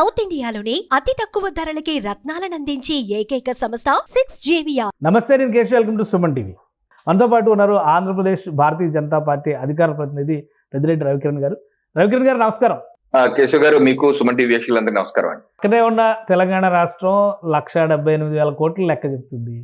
South ఇండియాలోని అతి తక్కువ ధరలకి రత్నాలను అందించే ఏకైక సంస్థ సిక్స్ జేవియా నమస్తే నేను Keshav. Welcome to Suman TV. మనతో పాటు ఉన్నారు ఆంధ్రప్రదేశ్ భారతీయ జనతా పార్టీ అధికార ప్రతినిధి పెద్దిరెడ్డి రవికిరణ్ గారు. రవికిరణ్ గారు నమస్కారం. కేశవ్ గారు మీకు సుమన్ టీవీ వీక్షకులందరికీ నమస్కారం అండి. ఇక్కడే ఉన్న తెలంగాణ రాష్ట్రం లక్ష డెబ్బై ఎనిమిది వేల కోట్లు లెక్క చెప్తుంది.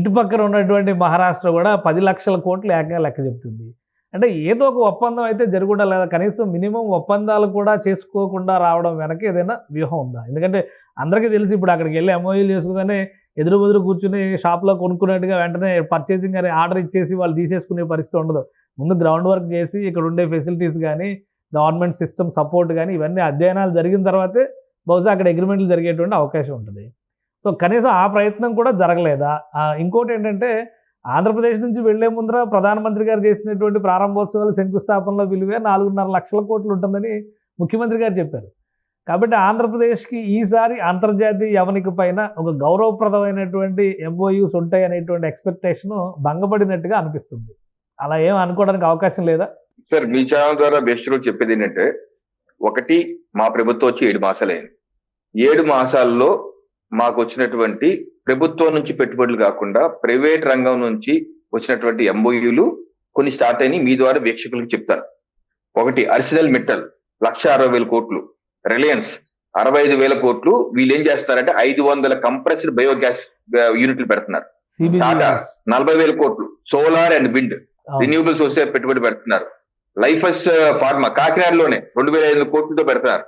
ఇటు పక్కన ఉన్నటువంటి మహారాష్ట్ర కూడా పది లక్షల కోట్లు ఏకంగా లెక్క చెప్తుంది. అంటే ఏదో ఒక ఒప్పందం అయితే జరుగుండా లేదా కనీసం మినిమం ఒప్పందాలు కూడా చేసుకోకుండా రావడం వెనక ఏదైనా వ్యూహం ఉందా? ఎందుకంటే అందరికీ తెలిసి ఇప్పుడు అక్కడికి వెళ్ళి ఎంఓయూలు చేసుకుని ఎదురు బెదురు కూర్చుని షాప్లో కొనుక్కున్నట్టుగా వెంటనే పర్చేసింగ్ అని ఆర్డర్ ఇచ్చేసి వాళ్ళు తీసేసుకునే పరిస్థితి ఉండదు. ముందు గ్రౌండ్ వర్క్ చేసి ఇక్కడ ఉండే ఫెసిలిటీస్ కానీ గవర్నమెంట్ సిస్టమ్ సపోర్ట్ కానీ ఇవన్నీ అధ్యయనాలు జరిగిన తర్వాతే బహుశా అక్కడ అగ్రిమెంట్లు జరిగేటువంటి అవకాశం ఉంటుంది. సో కనీసం ఆ ప్రయత్నం కూడా జరగలేదా? ఇంకోటి ఏంటంటే ఆంధ్రప్రదేశ్ నుంచి వెళ్ళే ముందర ప్రధానమంత్రి గారు చేసినటువంటి ప్రారంభోత్సవాలు శంకుస్థాపనలో విలువే నాలుగున్నర లక్షల కోట్లు ఉంటుందని ముఖ్యమంత్రి గారు చెప్పారు. కాబట్టి ఆంధ్రప్రదేశ్కి ఈసారి అంతర్జాతీయ యవనిక పైన ఒక గౌరవప్రదమైనటువంటి ఎంఓయూస్ ఉంటాయి అనేటువంటి ఎక్స్పెక్టేషన్ భంగపడినట్టుగా అనిపిస్తుంది. అలా ఏం అనుకోవడానికి అవకాశం లేదా? సార్ మీ ఛానల్ ద్వారా బెస్ట్ చెప్పేది ఏంటంటే ఒకటి మా ప్రభుత్వం వచ్చి ఏడు మాసాలైంది. ఏడు మాసాల్లో మాకు వచ్చినటువంటి ప్రభుత్వం నుంచి పెట్టుబడులు కాకుండా ప్రైవేట్ రంగం నుంచి వచ్చినటువంటి ఎంఓయూలు కొన్ని స్టార్ట్ అయినాయి. మీ ద్వారా వీక్షకులకు చెప్తాను. ఒకటి అర్సినల్ మెటల్ లక్ష అరవై వేల కోట్లు. రిలయన్స్ అరవై ఐదు వేల కోట్లు. వీళ్ళు ఏం చేస్తారంటే ఐదు వందల కంప్రెస్డ్ బయోగ్యాస్ యూనిట్లు పెడుతున్నారు. టాటా నలభై వేల కోట్లు. Solar and wind. Renewable sources పెట్టుబడి పెడుతున్నారు. లైఫస్ ఫార్మా కాకినాడలోనే రెండు వేల ఐదు వందల కోట్లతో పెడతారు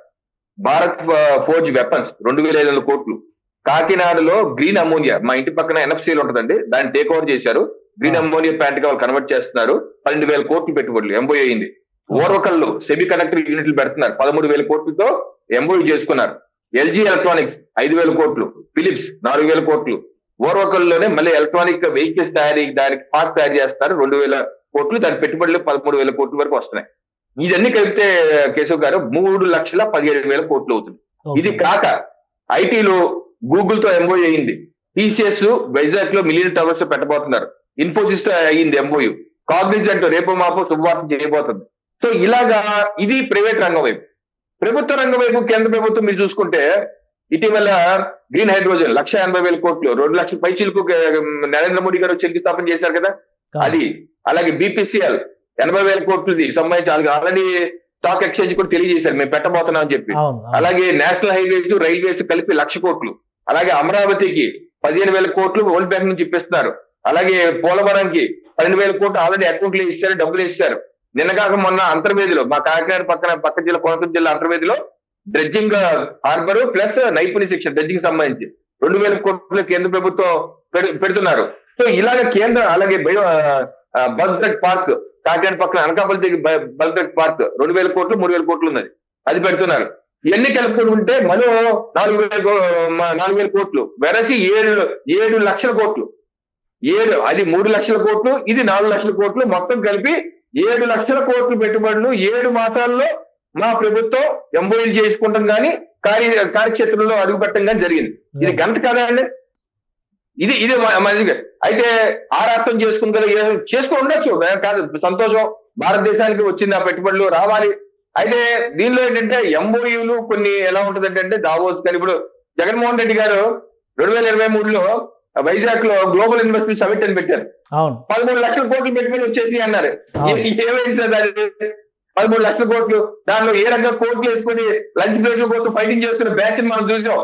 భారత్ ఫోర్జ్ వెపన్స్ రెండు వేల ఐదు వందల కోట్లు. కాకినాడలో గ్రీన్ అమోనియా మా ఇంటి పక్కన ఎన్ఎఫ్సీలు ఉంటుందండి దాన్ని టేక్ ఓవర్ చేశారు. గ్రీన్. అమోనియా ప్లాంట్గా వాళ్ళు కన్వర్ట్ చేస్తున్నారు. పన్నెండు వేల కోట్లు పెట్టుబడులు ఎంబోయ్ అయింది. ఓర్వకల్లో సెమీ కండక్టర్ యూనిట్లు పెడుతున్నారు. పదమూడు వేల కోట్లతో ఎంబోయ్ చేసుకున్నారు. ఎల్జీ ఎలక్ట్రానిక్స్ ఐదు వేల కోట్లు. ఫిలిప్స్ నాలుగు వేల కోట్లు. ఓర్వకల్లోనే మళ్ళీ ఎలక్ట్రానిక్ వెహికల్స్ తయారీ దానికి పార్ట్ తయారు చేస్తారు. రెండు వేల కోట్లు దాని పెట్టుబడులు పదమూడు వేల కోట్ల వరకు వస్తున్నాయి. ఇదన్నీ కలిపితే కేశవ్ గారు మూడు లక్షల పదిహేడు వేల కోట్లు అవుతుంది. ఇది కాక ఐటీలో గూగుల్తో ఎంఓయూ అయింది టీసీఎస్ వైజాగ్లో మిలియన్ టవర్స్ పెట్టబోతున్నారు. ఇన్ఫోసిస్తో అయింది ఎంఓయూ కాగ్నిజెంట్ రేపు మాపో శుభవార్త చేయబోతుంది. సో ఇలాగా ఇది ప్రైవేట్ రంగం వైపు. ప్రభుత్వ రంగం వైపు కేంద్ర ప్రభుత్వం మీరు చూసుకుంటే ఇటీవల గ్రీన్ హైడ్రోజన్ లక్ష ఎనభై వేల కోట్లు రెండు లక్షల పైచీలకు నరేంద్ర మోడీ గారు శంకుస్థాపన చేశారు కదా? అది. అలాగే బీపీసీఎల్ ఎనభై వేల కోట్లది సంబంధించి ఆల్రెడీ స్టాక్ ఎక్స్చేంజ్ కూడా తెలియజేశారు. మేము పెట్టబోతున్నాం అని చెప్పి. అలాగే నేషనల్ హైవేస్ రైల్వేస్ కలిపి లక్ష కోట్లు. అలాగే అమరావతికి పదిహేను వేల కోట్లు వరల్డ్ బ్యాంక్ నుంచి ఇప్పిస్తున్నారు. అలాగే పోలవరంకి పన్నెండు వేల కోట్లు ఆల్రెడీ అకౌంట్లు ఇస్తారు డబ్బులు ఇస్తారు నిన్న కాక మొన్న అంతర్వేదిలో మా కాకినాడ పక్కన పక్క జిల్లా కోనసీమ జిల్లా అంతర్వేదిలో డ్రెడ్జింగ్ హార్బర్ ప్లస్ నైపుణ్య శిక్షణ డ్రెడ్జింగ్ సంబంధించి రెండు వేల కోట్లు కేంద్ర ప్రభుత్వం పెడు- పెడుతున్నారు. సో ఇలాగ కేంద్ర అలాగే బయో పార్క్ కాకినాడ పక్కన అనకాపల్లి దగ్గర పార్క్ రెండు వేల కోట్లు మూడు వేల కోట్లు ఉన్నది. అది పెడుతున్నారు. ఇవన్నీ కలుపుకుంటే మరో నాలుగు వేల నాలుగు వేల కోట్లు. వెరసి ఏడు ఏడు లక్షల కోట్లు. ఏడు అది మూడు లక్షల కోట్లు ఇది నాలుగు లక్షల కోట్లు మొత్తం కలిపి ఏడు లక్షల కోట్లు పెట్టుబడులు ఏడు మాసాల్లో మా ప్రభుత్వం ఎంబోయిల్ చేసుకుంటాం కానీ కార్య కార్యక్షేత్రంలో అడుగుపెట్టడం కానీ జరిగింది. ఇది గంట కదా అండి? ఇది ఇది మంచిగా అయితే ఆ రాష్ట్రం చేసుకుని కదా చేసుకుని ఉండొచ్చు. కాదు సంతోషం. భారతదేశానికి వచ్చింది ఆ పెట్టుబడులు రావాలి. అయితే దీనిలో ఏంటంటే ఎంఓయూలు కొన్ని ఎలా ఉంటదంటే అంటే దావోస్ కానీ ఇప్పుడు జగన్మోహన్ రెడ్డి గారు రెండు వేల ఇరవై మూడులో వైజాగ్లో గ్లోబల్ ఇన్వెస్ట్మెంట్ సమిట్ అని పెట్టారు. పదమూడు లక్షల కోట్లు పెట్టుబడి వచ్చేసి అన్నారు. ఏమైంది దాని? పదమూడు లక్షల కోట్లు. దానిలో ఏ రకంగా కోట్లు వేసుకొని లంచ్ బ్రేక్ కోసం ఫైటింగ్ చేస్తున్న బ్యాచ్ మనం చూసాం.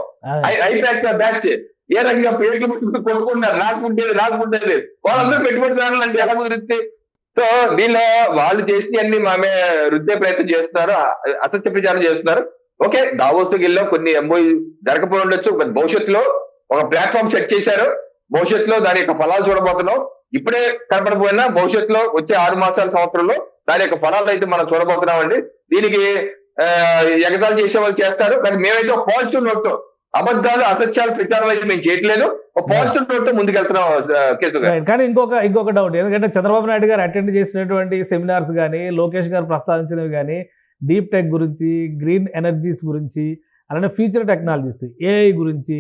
I-PAC batch. ఏ రకంగా పేర్లు పెట్టుకుని కొట్టుకున్నారు రాకుంటేది రాకుంటేది వాళ్ళందరూ పెట్టుబడిదారులు అంటే ఎలా కుదిరిస్తే సో దీనిలో వాళ్ళు చేసినవన్నీ మామే రుద్దే ప్రయత్నం చేస్తున్నారు. అసత్య ప్రచారం చేస్తున్నారు. ఓకే దావోస్కి వెళ్ళాం కొన్ని ఎంఓ జరగకపోయి ఉండొచ్చు. భవిష్యత్తులో ఒక ప్లాట్ఫామ్ సెట్ చేశారు. భవిష్యత్తులో దాని యొక్క ఫలాలు చూడబోతున్నాం. ఇప్పుడే కనపడపోయినా భవిష్యత్తులో వచ్చే ఆరు మాసాల సంవత్సరంలో దాని యొక్క ఫలాలు అయితే మనం చూడబోతున్నాం అండి దీనికి ఆ, చేసే వాళ్ళు చేస్తారు. కానీ మేమైతే పాజిటివ్ నోట్ అబద్ధాలు అసత్యాలు ప్రచారం అయితే మేము చేయట్లేదు. ఒక పాజిటివ్ నోట్తో ముందుకెళ్తున్నాం కేసు గారు. Right. కానీ ఇంకొక ఇంకొక డౌట్ ఎందుకంటే చంద్రబాబు నాయుడు గారు అటెండ్ చేసినటువంటి సెమినార్స్ కానీ లోకేష్ గారు ప్రస్తావించినవి కానీ డీప్ టెక్ గురించి గ్రీన్ ఎనర్జీస్ గురించి అలానే ఫ్యూచర్ టెక్నాలజీస్ ఏఐ గురించి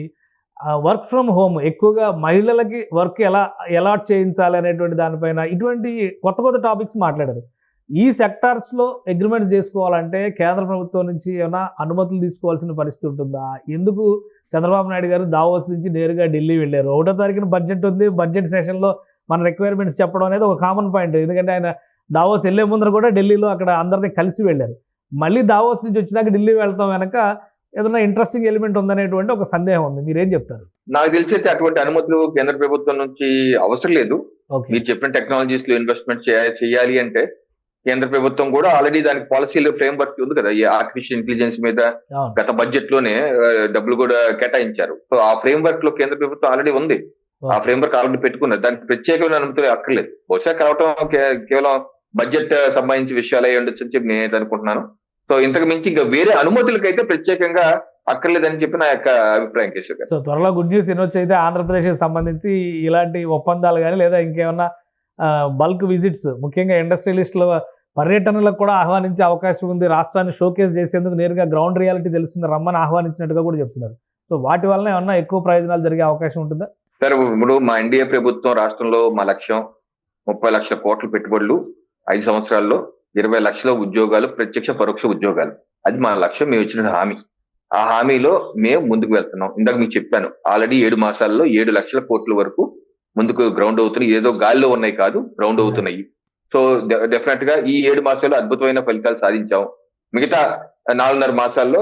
వర్క్ ఫ్రమ్ హోమ్ ఎక్కువగా మహిళలకి వర్క్ ఎలా అలాట్ చేయించాలి అనేటువంటి దానిపైన ఇటువంటి కొత్త కొత్త టాపిక్స్ మాట్లాడారు. ఈ సెక్టార్స్లో అగ్రిమెంట్స్ చేసుకోవాలంటే కేంద్ర ప్రభుత్వం నుంచి ఏమైనా అనుమతులు తీసుకోవాల్సిన పరిస్థితి ఉంటుందా? ఎందుకు చంద్రబాబు నాయుడు గారు దావోస్ నుంచి నేరుగా ఢిల్లీ వెళ్ళారు? ఒకటో తారీఖున బడ్జెట్ ఉంది బడ్జెట్ సెషన్లో మన రిక్వైర్మెంట్స్ చెప్పడం అనేది ఒక కామన్ పాయింట్ ఎందుకంటే ఆయన దావోస్ వెళ్ళే ముందర కూడా ఢిల్లీలో అక్కడ అందరినీ కలిసి వెళ్ళారు. మళ్ళీ దావోస్ నుంచి వచ్చినాక ఢిల్లీ వెళ్తాం వెనక ఏదైనా ఇంట్రెస్టింగ్ ఎలిమెంట్ ఉందనేటువంటి ఒక సందేహం ఉంది. మీరేం చెప్తారు? నాకు తెలిసి అయితే అటువంటి అనుమతులు కేంద్ర ప్రభుత్వం నుంచి అవసరం లేదు. మీరు చెప్పిన టెక్నాలజీస్లో ఇన్వెస్ట్మెంట్ చేయాలి అంటే కేంద్ర ప్రభుత్వం కూడా ఆల్రెడీ దానికి పాలసీలో ఫ్రేమ్ వర్క్ ఉంది కదా ఈ ఆర్టిఫిషియల్ ఇంటెలిజెన్స్ మీద గత బడ్జెట్లోనే డబ్బులు కూడా కేటాయించారు. సో ఆ ఫ్రేమ్ వర్క్లో కేంద్ర ప్రభుత్వం ఆల్రెడీ ఉంది. ఆ ఫ్రేమ్ వర్క్ ఆల్రెడీ పెట్టుకున్నారు. దానికి ప్రత్యేకమైన అనుమతులు అక్కర్లేదు. బహుశా కావటం కేవలం బడ్జెట్ సంబంధించి విషయాలు అయి ఉండొచ్చు అని చెప్పి నేను అనుకుంటున్నాను. సో ఇంతకు మించి ఇంకా వేరే అనుమతులకైతే ప్రత్యేకంగా అక్కర్లేదని చెప్పి నా యొక్క అభిప్రాయం కేశవ్ గారు. సో త్వరలో గుడ్ న్యూస్ వినొచ్చు. అయితే ఆంధ్రప్రదేశ్కి సంబంధించి ఇలాంటి ఒప్పందాలు కానీ లేదా ఇంకేమన్నా బల్క్ విజిట్స్ ముఖ్యంగా ఇండస్ట్రియలిస్టుల పర్యటనలకు కూడా ఆహ్వానించే అవకాశం ఉంది. రాష్ట్రాన్ని షోకేస్ చేసేందుకు నేరుగా గ్రౌండ్ రియాలిటీ తెలుస్తుంది రమ్మని ఆహ్వానించినట్టుగా కూడా చెప్తున్నారు. సో వాటి వలన ఏమన్నా ఎక్కువ ప్రయోజనాలు జరిగే అవకాశం ఉంటుందా? సార్ ఇప్పుడు మా ఎన్డీఏ ప్రభుత్వం రాష్ట్రంలో మా లక్ష్యం ముప్పై లక్షల కోట్ల పెట్టుబడులు ఐదు సంవత్సరాల్లో ఇరవై లక్షల ఉద్యోగాలు ప్రత్యక్ష పరోక్ష ఉద్యోగాలు. అది మా లక్ష్యం మేము ఇచ్చిన హామీ. ఆ హామీలో మేము ముందుకు వెళ్తున్నాం. ఇందాక మీకు చెప్పాను ఆల్రెడీ ఏడు మాసాల్లో ఏడు లక్షల కోట్ల వరకు ముందుకు గ్రౌండ్ అవుతున్నాయి. ఏదో గాలిలో ఉన్నాయి కాదు గ్రౌండ్ అవుతున్నాయి. సో డెఫినెట్గా ఈ ఏడు మాసాల్లో అద్భుతమైన ఫలితాలు సాధించాం మిగతా నాలుగున్నర మాసాల్లో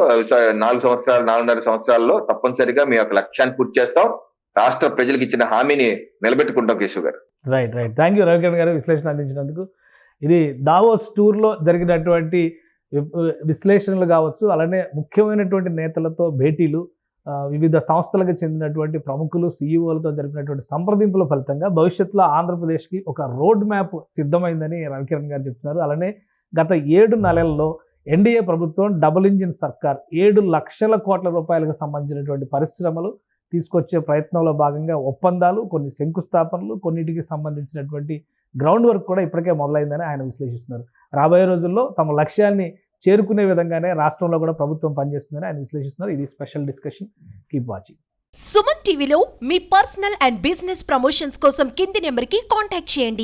నాలుగు సంవత్సరాలు నాలుగున్నర సంవత్సరాల్లో తప్పనిసరిగా మీ యొక్క లక్ష్యాన్ని పూర్తి చేస్తాం. రాష్ట్ర ప్రజలకు ఇచ్చిన హామీని నిలబెట్టుకుంటాం Keshav garu. Right right. Thank you Ravikiran garu విశ్లేషణ అందించినందుకు. ఇది దావోస్ టూర్లో జరిగినటువంటి విశ్లేషణలు కావచ్చు అలానే ముఖ్యమైనటువంటి నేతలతో భేటీలు వివిధ సంస్థలకు చెందినటువంటి ప్రముఖులు సీఈఓలతో జరిపినటువంటి సంప్రదింపుల ఫలితంగా భవిష్యత్తులో ఆంధ్రప్రదేశ్కి ఒక రోడ్ మ్యాప్ సిద్ధమైందని రవికిరణ్ గారు చెప్తున్నారు. అలానే గత ఏడు నెలల్లో ఎన్డీఏ ప్రభుత్వం డబుల్ ఇంజిన్ సర్కార్ ఏడు లక్షల కోట్ల రూపాయలకు సంబంధించినటువంటి పరిశ్రమలు తీసుకొచ్చే ప్రయత్నంలో భాగంగా ఒప్పందాలు కొన్ని శంకుస్థాపనలు కొన్నిటికి సంబంధించినటువంటి గ్రౌండ్ వర్క్ కూడా ఇప్పటికే మొదలైందని ఆయన విశ్లేషిస్తున్నారు. రాబోయే రోజుల్లో తమ లక్ష్యాన్ని చేరుకునే విధంగానే రాష్ట్రంలో కూడా ప్రభుత్వం పనిచేస్తుందని ఆయన విశ్లేషిస్తున్నారు. ఇది special discussion. Keep watching Suman టీవీలో మీ పర్సనల్ అండ్ బిజినెస్ ప్రమోషన్స్ కోసం కింది నెంబర్కి కాంటాక్ట్ చేయండి.